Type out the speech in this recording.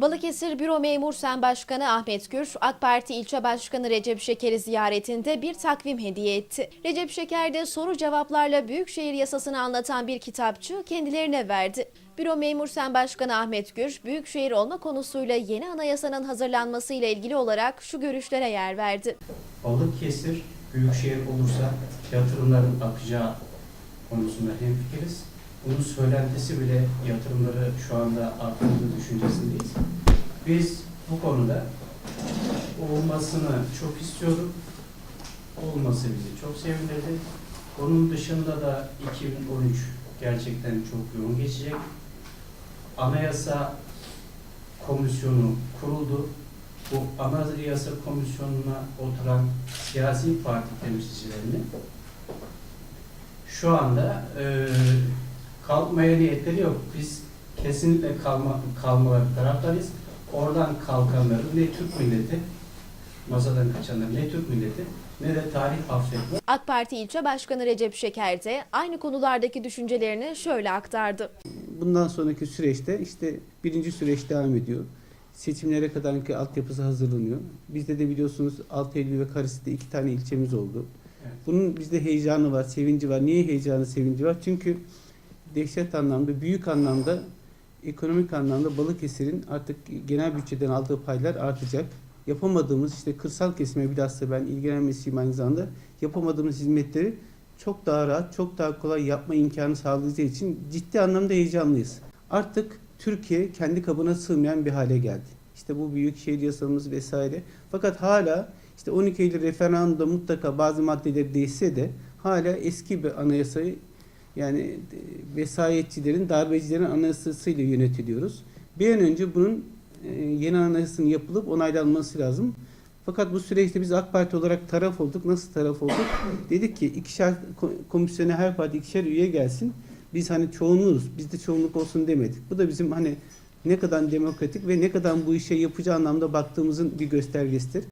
Balıkesir Büro Memur Sen Başkanı Ahmet Gür, AK Parti İlçe Başkanı Recep Şeker'i ziyaretinde bir takvim hediye etti. Recep Şeker de soru cevaplarla Büyükşehir yasasını anlatan bir kitapçı kendilerine verdi. Büro Memur Sen Başkanı Ahmet Gür, Büyükşehir olma konusuyla yeni anayasanın hazırlanmasıyla ilgili olarak şu görüşlere yer verdi. Balıkesir büyükşehir olursa yatırımların akacağı konusunda hemfikiriz. Bunun söylentisi bile yatırımları şu anda arttırdığı düşüncesindeyiz. Biz bu konuda olmasını çok istiyorduk. Olması bizi çok sevindirdi. Onun dışında da 2013 gerçekten çok yoğun geçecek. Anayasa komisyonu kuruldu bu Anayasa Komisyonu'na oturan siyasi parti temsilcilerini şu anda e, kalkmaya niyetleri yok. Biz kesinlikle kalma, kalmaları taraftarıyız. Oradan kalkanları ne Türk milleti, masadan kaçanları ne Türk milleti ne de tarih affetmez. AK Parti İlçe Başkanı Recep Şeker de aynı konulardaki düşüncelerini şöyle aktardı. Bundan sonraki süreçte işte birinci süreç devam ediyor. Seçimlere kadarki altyapısı hazırlanıyor. Bizde de biliyorsunuz 6 Eylül ve Karisi'de iki tane ilçemiz oldu. Evet. Bunun bizde heyecanı var, sevinci var. Niye heyecanı, sevinci var? Çünkü dehşet anlamda, büyük anlamda, ekonomik anlamda Balıkesir'in artık genel bütçeden aldığı paylar artacak. Yapamadığımız işte kırsal kesime bilhassa ben ilgilenmesiyim aynı zamanda yapamadığımız hizmetleri çok daha rahat, çok daha kolay yapma imkanı sağlayacağı için ciddi anlamda heyecanlıyız. Artık Türkiye kendi kabına sığmayan bir hale geldi. İşte bu büyük şehir yasamız vesaire. Fakat hala işte 12 Eylül referandumda mutlaka bazı maddeleri değişse de hala eski bir anayasayı yani e, vesayetçilerin, darbecilerin anayasasıyla yönetiliyoruz. Bir an önce bunun e, yeni anayasanın yapılıp onaylanması lazım. Fakat bu süreçte biz AK Parti olarak taraf olduk. Nasıl taraf olduk? Dedik ki ikişer ko- komisyona her parti ikişer üye gelsin. Biz hani çoğunluğuz. Bizde çoğunluk olsun demedik. Bu da bizim hani ne kadar demokratik ve ne kadar bu işe yapıcı anlamda baktığımızın bir göstergesidir.